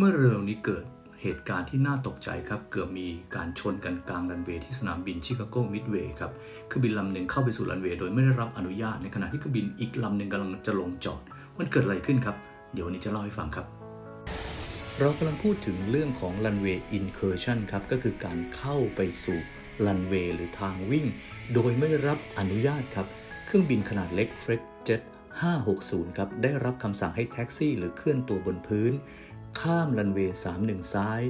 เมื่อเร็วนี้เกิดเหตุการณ์ที่น่าตกใจครับ เกือบมีการชนกันกลางรันเวย์ที่สนามบินชิคาโกมิดเวย์ครับคือบินลำหนึ่งเข้าไปสู่รันเวย์โดยไม่ได้รับอนุญาตในขณะที่เครื่องบินอีกลำหนึ่งกำลังจะลงจอด มันเกิดอะไรขึ้นครับ เดี๋ยววันนี้จะเล่าให้ฟังครับ เรากำลังพูดถึงเรื่องของ runway incursion ครับก็คือการเข้าไปสู่รันเวย์หรือทางวิ่ง โดยไม่ได้รับอนุญาตครับเครื่องบินขนาดเล็ก f r e g Jet 560 ครับ ได้รับคำสั่งให้แท็กซี่ หรือเคลื่อนตัวบนพื้น ข้ามรันเวย์31 ซ้าย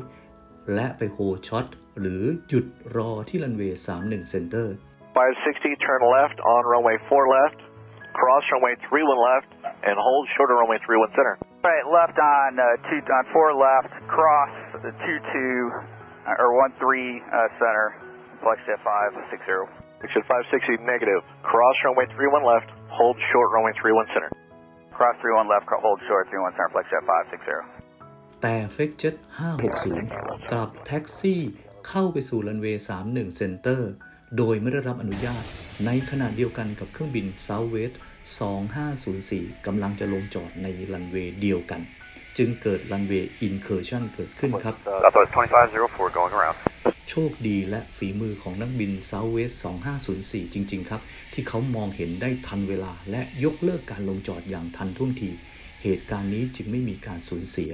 และไปโฮช็อตหรือหยุดรอที่รันเวย์31 Center 560, turn left on runway 4 left, cross runway 31 left, and hold short on runway 31 center. Right, left on uh, two on four left, cross the two two uh, or one three uh, center, flex jet five six zero. Exit 560 negative, cross runway 31 left, hold short runway 31 center. Cross three one left, cro- hold short three one center, flex jet five six zero. แต่ f r e g Jet 560 กลับแท็กซี่เข้าไปสู่รันเวย์ 31 Center โดยไม่ได้รับอนุญาต ในขณะเดียวกันกับเครื่องบิน Southwest 2504 กำลังจะลงจอดในรันเวย์เดียวกัน จึงเกิดรันเวย์ incursion เกิดขึ้นครับ Southwest 2504 going around. โชคดีและฝีมือของนักบิน Southwest 2504 จริง ๆ ครับ ที่เขามองเห็นได้ทันเวลา และยกเลิกการลงจอดอย่างทันท่วงที เหตุการณ์นี้จึงไม่มีการสูญเสีย